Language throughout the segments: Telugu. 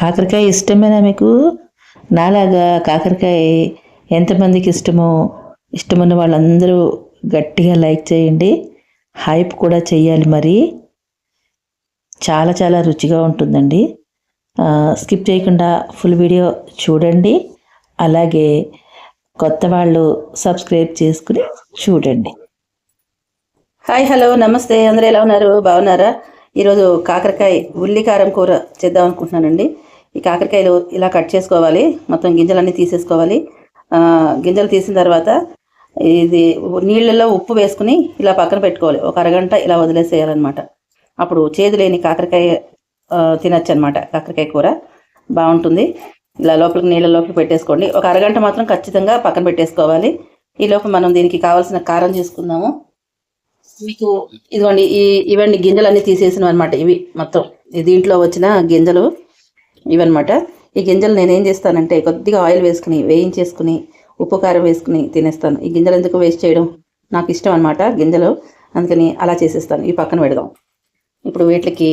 కాకరకాయ ఇష్టమేనా మీకు? నాలాగా కాకరకాయ ఎంతమందికి ఇష్టమో ఇష్టమున్న వాళ్ళందరూ గట్టిగా లైక్ చేయండి. హైప్ కూడా చేయాలి మరి. చాలా చాలా రుచిగా ఉంటుందండి. స్కిప్ చేయకుండా ఫుల్ వీడియో చూడండి. అలాగే కొత్త వాళ్ళు సబ్స్క్రైబ్ చేసుకుని చూడండి. హాయ్ హలో నమస్తే. అందరూ ఎలా ఉన్నారు? బాగున్నారా? ఈరోజు కాకరకాయ ఉల్లి కారం కూర చేద్దాం అనుకుంటున్నానండి. ఈ కాకరకాయలు ఇలా కట్ చేసుకోవాలి. మొత్తం గింజలన్నీ తీసేసుకోవాలి. గింజలు తీసిన తర్వాత ఇది నీళ్ళల్లో ఉప్పు వేసుకుని ఇలా పక్కన పెట్టుకోవాలి. ఒక అరగంట ఇలా వదిలేసేయాలన్నమాట. అప్పుడు చేదు లేని కాకరకాయ తినచ్చు అనమాట కాకరకాయ కూర బాగుంటుంది. ఇలా లోపలికి నీళ్ళ లోపలికి పెట్టేసుకోండి. ఒక అరగంట మాత్రం ఖచ్చితంగా పక్కన పెట్టేసుకోవాలి. ఈ లోపు మనం దీనికి కావాల్సిన కారం చేసుకుందాము మీకు ఇదిగోండి ఈ ఇవన్నీ గింజలన్నీ తీసేసినాం అనమాట ఇవి మొత్తం. దీంట్లో వచ్చిన గింజలు ఇవన్నమాట. ఈ గింజలు నేను ఏం చేస్తానంటే కొద్దిగా ఆయిల్ వేసుకుని వేయించేసుకుని ఉప్పు కారం వేసుకుని తినేస్తాను. ఈ గింజలు ఎందుకు వేస్ట్ చేయడం నాకు ఇష్టం అనమాట గింజలు. అందుకని అలా చేసేస్తాను. ఈ పక్కన పెడదాం. ఇప్పుడు వీటికి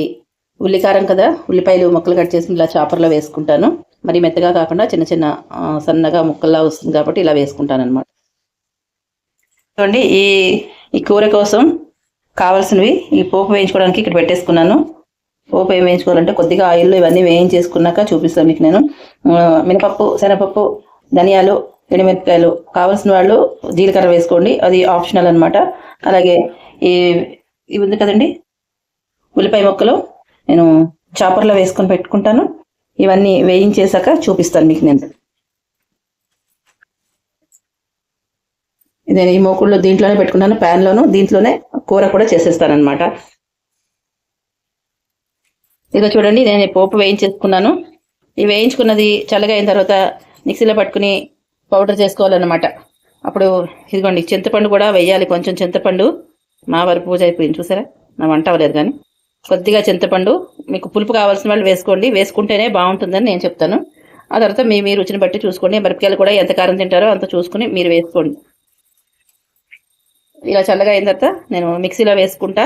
ఉల్లికారం కదా ఉల్లిపాయలు ముక్కలు కట్ చేసి ఇలా చాపర్లో వేసుకుంటాను. మరి మెత్తగా కాకుండా చిన్న చిన్న సన్నగా ముక్కల్లా వస్తుంది కాబట్టి ఇలా వేసుకుంటాను అనమాట చూడండి ఈ ఈ కూర కోసం కావాల్సినవి ఈ పోపు వేయించుకోవడానికి ఇక్కడ పెట్టేసుకున్నాను. పోపు ఏం వేయించుకోవాలంటే కొద్దిగా ఆయిల్లో ఇవన్నీ వేయించేసుకున్నాక చూపిస్తాను మీకు నేను. మినపప్పు శనగపప్పు ధనియాలు ఎండుమిరపకాయలు కావాల్సిన వాళ్ళు జీలకర్ర వేసుకోండి. అది ఆప్షనల్ అన్నమాట. అలాగే ఈ ఇవి ఉంది కదండి? ఉల్లిపాయ ముక్కలు నేను చాపర్లో వేసుకొని పెట్టుకుంటాను. ఇవన్నీ వేయించేసాక చూపిస్తాను మీకు నేను. ఇదే ఈ మూకుళ్ళు దీంట్లోనే పెట్టుకున్నాను. ప్యాన్లోను దీంట్లోనే కూర కూడా చేసేస్తాను అనమాట ఇదిగో చూడండి నేను పోపు వేయించేసుకున్నాను. ఈ వేయించుకున్నది చల్లగా అయిన తర్వాత మిక్సీలో పట్టుకుని పౌడర్ చేసుకోవాలన్నమాట. అప్పుడు ఇదిగోండి చింతపండు కూడా వేయాలి కొంచెం చింతపండు. మా వారి పూజ అయిపోయింది చూసారా? నా వంట అవ్వలేదు కానీ. కొద్దిగా చింతపండు మీకు పులుపు కావాల్సిన వాళ్ళు వేసుకోండి. వేసుకుంటేనే బాగుంటుందని నేను చెప్తాను. ఆ తర్వాత మీ మీ రుచిని బట్టి చూసుకోండి. మిరపకాయలు కూడా ఎంత కారం తింటారో అంత చూసుకుని మీరు వేసుకోండి. ఇలా చల్లగా అయిన తర్వాత నేను మిక్సీలో వేసుకుంటా.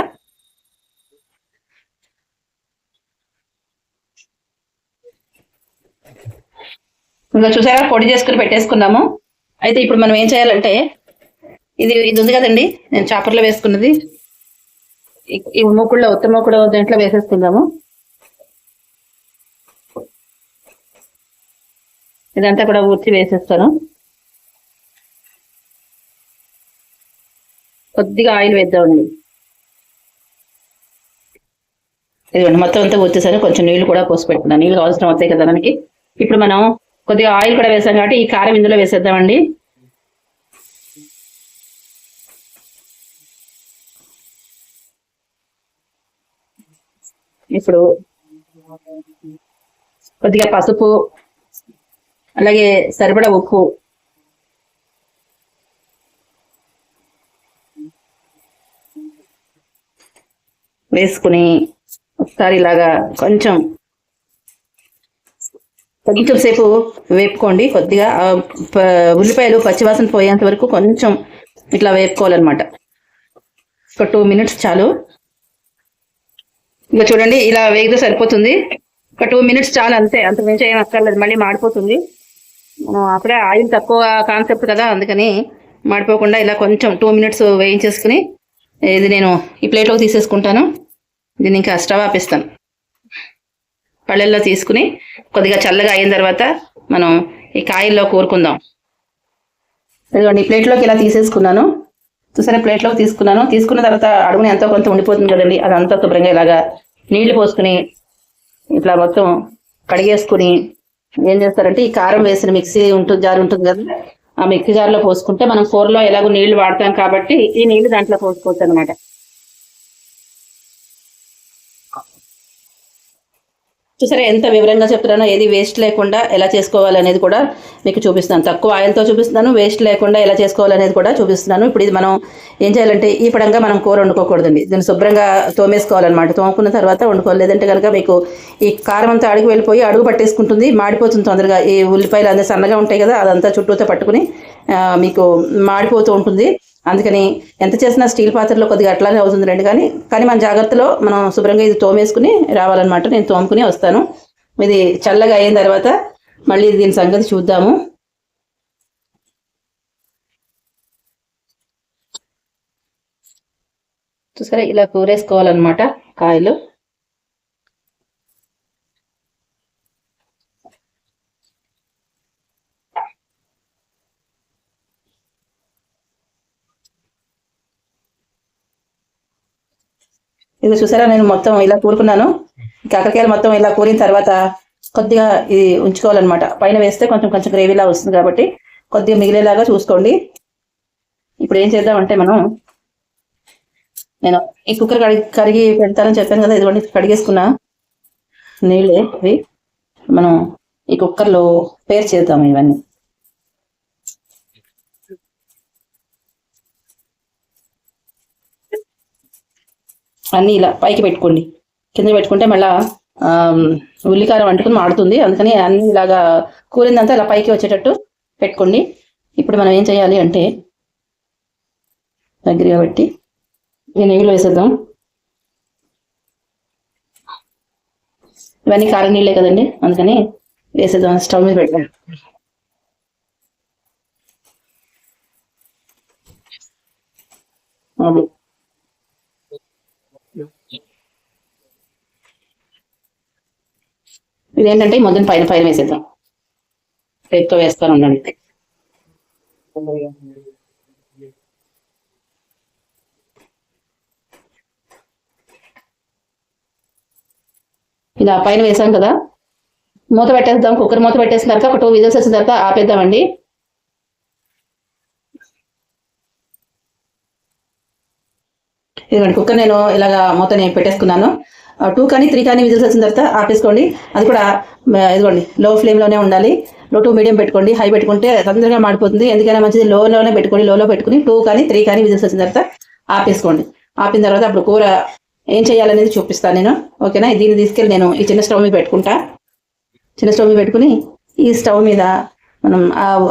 ఇంకా చూసారా? పొడి చేసుకుని పెట్టేసుకున్నాము అయితే ఇప్పుడు మనం ఏం చేయాలంటే ఇది ఇది ఉంది కదండి నేను చాపర్లో వేసుకున్నది. ఈ- మూకుడులో మూకుళ్ళో ఉత్త మూకుడు దీంట్లో వేసేసుకుందాము. ఇదంతా కూడా ఊర్చి వేసేస్తాను. కొద్దిగా ఆయిల్ వేద్దామండి. ఇదిగోండి మొత్తం అంతా వచ్చేసరికి కొంచెం నీళ్ళు కూడా పోసి పెట్టుకున్నాను. నీళ్ళు అవసరం అవుతాయి కదా మనకి. ఇప్పుడు మనం కొద్దిగా ఆయిల్ కూడా వేసాం కాబట్టి ఈ కారం ఇందులో వేసేద్దామండి. ఇప్పుడు కొద్దిగా పసుపు అలాగే సరిపడ ఉప్పు. వేసుకుని ఒకసారి ఇలాగా కొంచెం కొంచెం సేపు వేపుకోండి. కొద్దిగా ఉల్లిపాయలు పచ్చివాసన పోయేంత వరకు కొంచెం ఇట్లా వేపుకోవాలన్నమాట. ఒక టూ మినిట్స్ చాలు. ఇంకా చూడండి ఇలా వేగితే సరిపోతుంది. ఒక టూ మినిట్స్ చాలు అంతే. అంత మించి ఏం అక్కర్లేదు. మళ్ళీ మాడిపోతుంది. మనం అప్పుడే ఆయిల్ తక్కువ కాన్సెప్ట్ కదా అందుకని మాడిపోకుండా ఇలా కొంచెం టూ మినిట్స్ వేయించేసుకుని ఇది నేను ఈ ప్లేట్లోకి తీసేసుకుంటాను. దీన్ని ఇంకా స్టవ్ ఆపిస్తాను. పళ్ళల్లో తీసుకుని కొద్దిగా చల్లగా అయిన తర్వాత మనం ఈ కాయల్లో కూరుకుందాం. ఇదిగోండి ఈ ప్లేట్లోకి ఇలా తీసేసుకున్నాను. చూసారా ప్లేట్లోకి తీసుకున్నాను. తీసుకున్న తర్వాత అడుగున ఎంతో కొంత ఉండిపోతుంది కదండి. అదంతా శుభ్రంగా ఇలాగా నీళ్ళు పోసుకుని ఇట్లా మొత్తం కడిగేసుకుని ఏం చేస్తారంటే ఈ కారం వేసిన మిక్సీ ఉంటుంది జారు ఉంటుంది కదా ఆ మిక్సీ జార్లో పోసుకుంటే మనం కూరలో ఎలాగో నీళ్ళు వాడతాం కాబట్టి ఈ నీళ్ళు దాంట్లో పోసుకోవచ్చు అనమాట చూసారా ఎంత వివరంగా చెప్తున్నానో ఏది వేస్ట్ లేకుండా ఎలా చేసుకోవాలి అనేది కూడా మీకు చూపిస్తున్నాను. తక్కువ ఆయిల్తో చూపిస్తున్నాను వేస్ట్ లేకుండా ఎలా చేసుకోవాలి అనేది కూడా చూపిస్తున్నాను. ఇప్పుడు ఇది మనం ఏం చేయాలంటే ఈ పడంగా మనం కూర వండుకోకూడదండి. దీన్ని శుభ్రంగా తోమేసుకోవాలన్నమాట. తోముకున్న తర్వాత వండుకోవాలి. లేదంటే కనుక మీకు ఈ కారం అంతా అడుగు వెళ్ళిపోయి అడుగు పట్టేసుకుంటుంది మాడిపోతుంది తొందరగా. ఈ ఉల్లిపాయలు అన్నీ సన్నగా ఉంటాయి కదా అదంతా చుట్టూతో పట్టుకుని మీకు మాడిపోతూ ఉంటుంది. అందుకని ఎంత చేసినా స్టీల్ పాత్రలో కొద్దిగా అట్లానే అవుతుంది రండి కానీ కానీ మన జాగ్రత్తలో మనం శుభ్రంగా ఇది తోమేసుకుని రావాలన్నమాట. నేను తోముకుని వస్తాను. ఇది చల్లగా అయిన తర్వాత మళ్ళీ దీని సంగతి చూద్దాము. చూసారా? ఇలా కూరేసుకోవాలన్నమాట కాయలు. ఇది చూసారా? నేను మొత్తం ఇలా కూరుకున్నాను. కాకరకాయలు మొత్తం ఇలా కూరిన తర్వాత కొద్దిగా ఇది ఉంచుకోవాలన్నమాట. పైన వేస్తే కొంచెం కొంచెం గ్రేవీలా వస్తుంది కాబట్టి కొద్దిగా మిగిలేలాగా చూసుకోండి. ఇప్పుడు ఏం చేద్దామంటే మనం నేను ఈ కుక్కర్ కడిగి కడిగి పెడతానని చెప్పాను కదా ఇదిగోండి కడిగేసుకున్నా నీళ్ళే ఇవి మనం ఈ కుక్కర్లో పేర్ చేద్దాం ఇవన్నీ. అన్నీ ఇలా పైకి పెట్టుకోండి. కింద పెట్టుకుంటే మళ్ళా ఉల్లికారం అంటుకుని మాడుతుంది. అందుకని అన్ని ఇలాగా కూలిందంతా ఇలా పైకి వచ్చేటట్టు పెట్టుకోండి. ఇప్పుడు మనం ఏం చేయాలి అంటే దగ్గర కాబట్టి నెయ్యిలో వేసేద్దాం. ఇవన్నీ కారం నీళ్ళే కదండి అందుకని వేసేద్దాం. స్టవ్ మీద పెట్టాం అవును ఇదేంటంటే ఈ ముద్దని పైన పైన వేసేద్దాం. రేపుతో వేస్తాను ఉండండి. ఇలా పైన వేసాం కదా. మూత పెట్టేద్దాం. కుక్కర్ మూత పెట్టేసిన తర్వాత ఒక టూ విజిల్స్ వచ్చిన తర్వాత ఆపేద్దామండి. ఇదిగోండి కుక్కర్ నేను ఇలాగా మూత నేను పెట్టేసుకున్నాను. టూ కానీ త్రీ కానీ విజిల్స్ వచ్చిన తర్వాత ఆపేసుకోండి. అది కూడా ఇదిగోండి లో ఫ్లేమ్లోనే ఉండాలి. లో టు మీడియం పెట్టుకోండి. హై పెట్టుకుంటే తొందరగా మాడిపోతుంది. ఎందుకైనా మంచిది లోలోనే పెట్టుకోండి. లోలో పెట్టుకుని టూ కానీ త్రీ కానీ విజిల్స్ వచ్చిన తర్వాత ఆపేసుకోండి. ఆపిన తర్వాత అప్పుడు కూర ఏం చేయాలనేది చూపిస్తాను నేను. ఓకేనా? దీన్ని తీసుకెళ్ళి నేను ఈ చిన్న స్టవ్ మీద పెట్టుకుంటా. చిన్న స్టవ్ మీద పెట్టుకుని ఈ స్టవ్ మీద మనం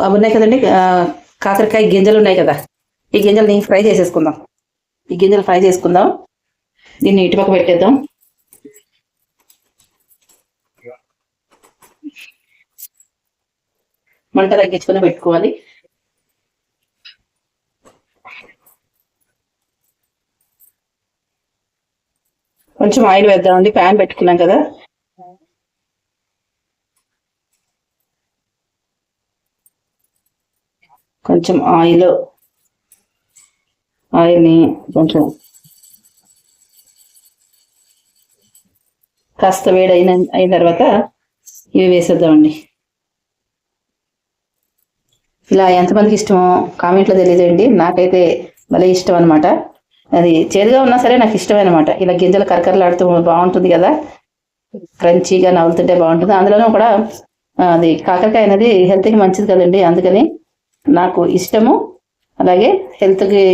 అవి ఉన్నాయి కదండి కాకరకాయ గింజలు ఉన్నాయి కదా. ఈ గింజల్ని ఫ్రై చేసేసుకుందాం. ఈ గింజలు ఫ్రై చేసుకుందాం. దీన్ని ఇటుపక్క పెట్టేద్దాం. మంట తగ్గించుకొని పెట్టుకోవాలి. కొంచెం ఆయిల్ వేద్దామండి ప్యాన్ పెట్టుకున్నాం కదా. కొంచెం ఆయిల్ ఆయిల్ని కొంచెం కాస్త వేడి అయిన అయిన తర్వాత ఇవి వేసేద్దామండి. ఇలా ఎంతమందికి ఇష్టమో కామెంట్లో తెలియజేయండి. నాకైతే భలే ఇష్టం అనమాట అది చేదుగా ఉన్నా సరే నాకు ఇష్టమే అనమాట ఇలా గింజలు కరకరలాడుతూ బాగుంటుంది కదా. క్రంచీగా నవ్వులుతుంటే బాగుంటుంది. అందులోనూ కూడా అది కాకరకాయ అనేది హెల్త్కి మంచిది కదండి. అందుకని నాకు ఇష్టము. అలాగే హెల్త్కి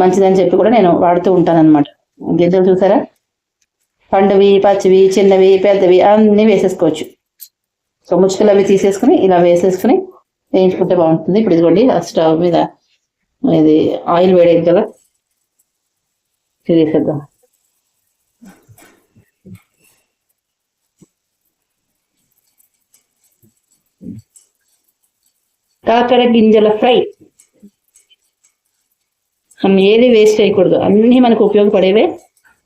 మంచిదని చెప్పి కూడా నేను వాడుతూ ఉంటాను అనమాట గింజలు చూసారా? పండువి పచ్చివి చిన్నవి పెద్దవి అన్నీ వేసేసుకోవచ్చు. సో ముచ్చుకలు అవి తీసేసుకుని ఇలా వేసేసుకుని వేయించుకుంటే బాగుంటుంది. ఇప్పుడు ఇదిగోండి ఆ స్టవ్ మీద ఇది ఆయిల్ వేడైంది కదా వేసేద్దాం కాకర గింజల ఫ్రై. మనం ఏది వేస్ట్ చేయకూడదు. అన్నీ మనకు ఉపయోగపడేవే.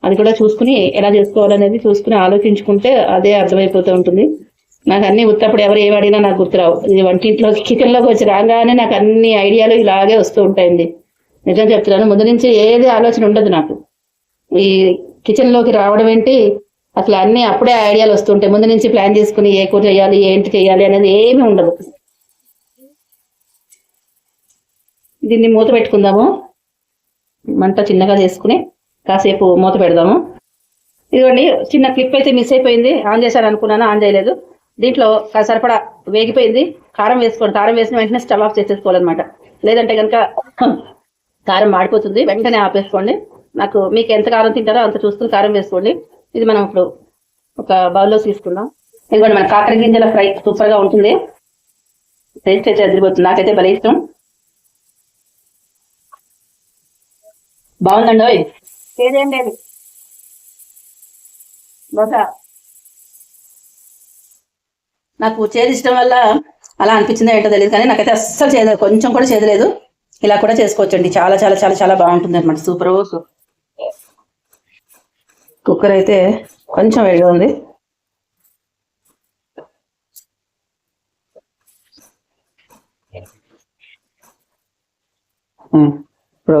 అది కూడా చూసుకుని ఎలా చేసుకోవాలనేది చూసుకుని ఆలోచించుకుంటే అదే అర్థమైపోతూ ఉంటుంది. నాకు అన్ని ఉత్తప్పుడు ఎవరు ఏం అడిగినా నాకు గుర్తురావు. ఇది వంటింట్లో కిచెన్లోకి వచ్చి రాగానే నాకు అన్ని ఐడియాలు ఇలాగే వస్తూ ఉంటాయండి. నిజం చెప్తున్నాను ముందు నుంచి ఏది ఆలోచన ఉండదు నాకు. ఈ కిచెన్లోకి రావడం ఏంటి? అసలు అన్ని అప్పుడే ఐడియాలు వస్తుంటాయి. ముందు నుంచి ప్లాన్ చేసుకుని ఏ కూర చేయాలి ఏంటి చేయాలి అనేది ఏమీ ఉండదు. దీన్ని మూత పెట్టుకుందాము. మంట చిన్నగా చేసుకుని కాసేపు మూత పెడదాము. ఇదిగోండి చిన్న క్లిప్ అయితే మిస్ అయిపోయింది. ఆన్ చేశాను అనుకున్నాను? ఆన్ చేయలేదు. దీంట్లో సరిపడా వేగిపోయింది. కారం వేసుకోండి. కారం వేసిన వెంటనే స్టవ్ ఆఫ్ చేసేసుకోవాలన్నమాట. లేదంటే కనుక కారం మాడిపోతుంది. వెంటనే ఆపేసుకోండి. నాకు మీకు ఎంత కారం తింటారో అంత చూసుకుని కారం వేసుకోండి. ఇది మనం ఇప్పుడు ఒక బౌల్లో తీసుకుందాం. ఇదిగోండి మన కాకర గింజల ఫ్రై సూపర్గా ఉంటుంది. టేస్ట్ అయితే అదిరిపోతుంది. నాకైతే భలే ఇష్టం. బాగుందండి ఓయ్. బహుశా నాకు చేదిష్టం ఇష్టం వల్ల అలా అనిపించిందో ఏంటో తెలియదు కానీ నాకైతే అస్సలు చేయలేదు. కొంచెం కూడా చేయలేదు. ఇలా కూడా చేసుకోవచ్చండి. చాలా చాలా చాలా చాలా బాగుంటుంది అనమాట సూపర్ కుక్కర్ అయితే కొంచెం వేడిగా ఉంది. Hmm. ఇప్పుడు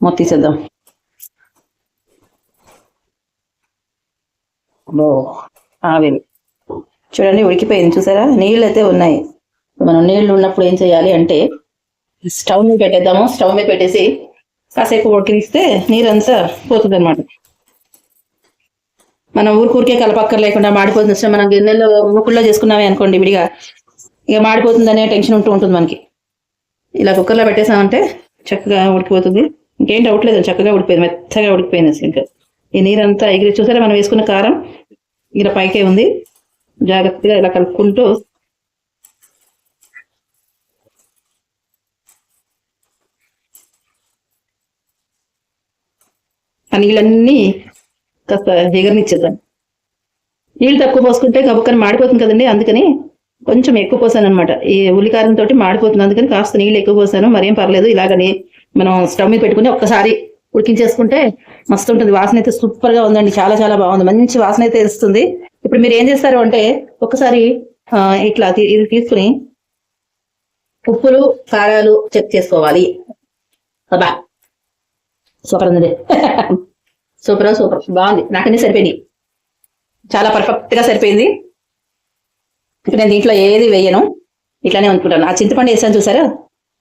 మొత్తం తీసేద్దాం. ఓ ఆవిరి. చూడండి ఉడికిపోయింది. చూసారా? నీళ్ళు అయితే ఉన్నాయి. మనం నీళ్ళు ఉన్నప్పుడు ఏం చేయాలి అంటే స్టవ్ మీద పెట్టేద్దాము. స్టవ్ మీద పెట్టేసి కాసేపు ఉడికిస్తే నీరంతా పోతుంది అనమాట మనం ఊరికూరికే కలపక్కర్ లేకుండా మాడిపోతుంది. అసలు మనం గిన్నెలో ముక్కుల్లో చేసుకున్నామే అనుకోండి విడిగా. ఇక మాడిపోతుందనే టెన్షన్ ఉంటూ ఉంటుంది మనకి. ఇలా కుక్కర్లో పెట్టేసామంటే చక్కగా ఉడికిపోతుంది. ఇంకేం డౌట్ లేదు చక్కగా ఉడిపోయింది మెత్తగా ఉడికిపోయింది అసలు ఇంకా. ఈ నీరంతా ఎగిరి చూసారా? మనం వేసుకున్న కారం. ఇలా పైకే ఉంది. జాగ్రత్తగా ఇలా కలుపుకుంటూ ఆ నీళ్ళన్నీ కాస్త ఎగరనిచ్చేద్దాం నీళ్ళు తక్కువ పోసుకుంటే గబుక్కని మాడిపోతుంది కదండి అందుకని కొంచెం ఎక్కువ పోసాను అనమాట ఈ ఉల్లికారం తోటి మాడిపోతుంది అందుకని కాస్త నీళ్ళు ఎక్కువ పోసాను. మరేం పర్లేదు ఇలాగని మనం స్టవ్ మీద పెట్టుకుని ఒక్కసారి ఉడికించేసుకుంటే మస్తు ఉంటుంది. వాసన అయితే సూపర్గా ఉందండి చాలా చాలా బాగుంది. మంచి వాసన అయితే ఇస్తుంది ఇప్పుడు మీరు ఏం చేస్తారు అంటే ఒక్కసారి ఇట్లా ఇది తీసుకుని ఉప్పులు కారాలు చెక్ చేసుకోవాలి. అబ్బా! సూపర్ ఉంది సూపర్ సూపర్. బాగుంది. నాకన్నీ సరిపోయింది చాలా పర్ఫెక్ట్గా సరిపోయింది. ఇప్పుడు నేను దీంట్లో ఏది వేయను. ఇట్లానే అనుకుంటాను ఆ చింతపండు వేసాను చూసారా?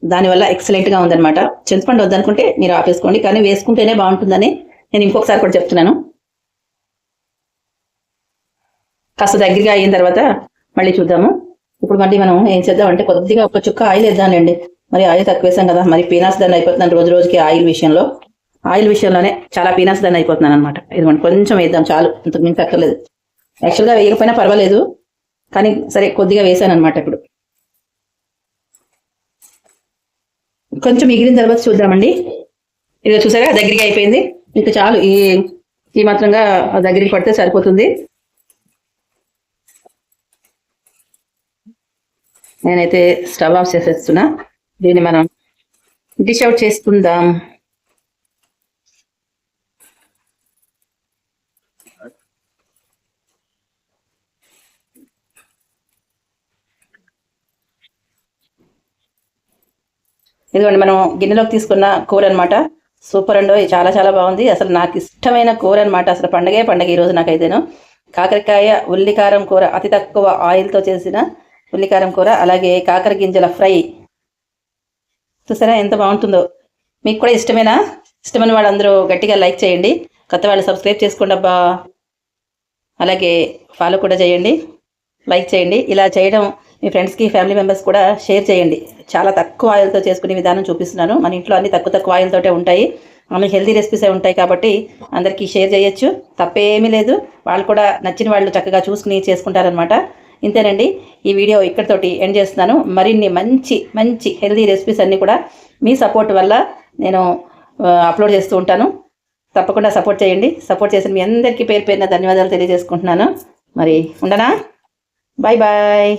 దానివల్ల ఎక్సలెంట్గా ఉందన్నమాట. చింతపండు వద్దనుకుంటే మీరు ఆపేసుకోండి. కానీ వేసుకుంటేనే బాగుంటుందని నేను ఇంకొకసారి కూడా చెప్తున్నాను. కాస్త దగ్గరగా అయిన తర్వాత మళ్ళీ చూద్దాము. ఇప్పుడు మళ్ళీ మనం ఏం చేద్దాం అంటే కొద్దిగా ఒక చుక్క ఆయిల్ వేద్దాంలేండి. మరి ఆయిల్ తక్కువ వేసాం కదా మరి పీనాస్ దాన్ని అయిపోతున్నాను రోజు రోజుకి ఆయిల్ విషయంలో. ఆయిల్ విషయంలోనే చాలా పీనాస్ దాన్ని అయిపోతున్నాను అనమాట ఇదిగోండి కొంచెం వేద్దాం చాలు ఇంతకు మించి అక్కర్లేదు. యాక్చువల్గా వేయకపోయినా పర్వాలేదు కానీ సరే కొద్దిగా వేసాను అనమాట ఇప్పుడు. కొంచెం మిగిలిన తర్వాత చూద్దామండి. ఇది చూసారా దగ్గరికి అయిపోయింది. ఇంకా చాలు ఈ ఈ మాత్రంగా దగ్గరికి పడితే సరిపోతుంది. నేనైతే స్టవ్ ఆఫ్ చేసేస్తున్నా. దీన్ని మనం డిష్ అవుట్ చేసుకుందాం. ఇదిగోండి మనం గిన్నెలోకి తీసుకున్న కూర అనమాట సూపర్ అండో చాలా చాలా బాగుంది. అసలు నాకు ఇష్టమైన కూర అనమాట అసలు పండగే పండగ ఈరోజు నాకైతేను. కాకరకాయ ఉల్లికారం కూర అతి తక్కువ ఆయిల్తో చేసిన ఉల్లికారం కూర అలాగే కాకర గింజల ఫ్రై. చూసారా ఎంత బాగుంటుందో? మీకు కూడా ఇష్టమేనా? ఇష్టమైన వాళ్ళందరూ గట్టిగా లైక్ చేయండి. కొత్త వాళ్ళు సబ్స్క్రైబ్ చేసుకోండి అబ్బా. అలాగే ఫాలో కూడా చేయండి. లైక్ చేయండి. ఇలా చేయడం మీ ఫ్రెండ్స్కి ఫ్యామిలీ మెంబర్స్ కూడా షేర్ చేయండి. చాలా తక్కువ ఆయిల్తో చేసుకునే విధానం చూపిస్తున్నాను. మన ఇంట్లో అన్ని తక్కువ తక్కువ ఆయిల్తోటే ఉంటాయి. అన్ని హెల్తీ రెసిపీస్ ఉంటాయి కాబట్టి అందరికీ షేర్ చేయొచ్చు. తప్పేమీ లేదు. వాళ్ళు కూడా నచ్చిన వాళ్ళు చక్కగా చూసుకుని చేసుకుంటారనమాట ఇంతేనండి. ఈ వీడియో ఇక్కడితోటి ఎండ్ చేస్తున్నాను. మరిన్ని మంచి మంచి హెల్తీ రెసిపీస్ అన్నీ కూడా మీ సపోర్ట్ వల్ల నేను అప్లోడ్ చేస్తూ ఉంటాను. తప్పకుండా సపోర్ట్ చేయండి. సపోర్ట్ చేసిన మీ అందరికీ పేరు పేరున ధన్యవాదాలు తెలియజేసుకుంటున్నాను. మరి ఉండనా? Bye bye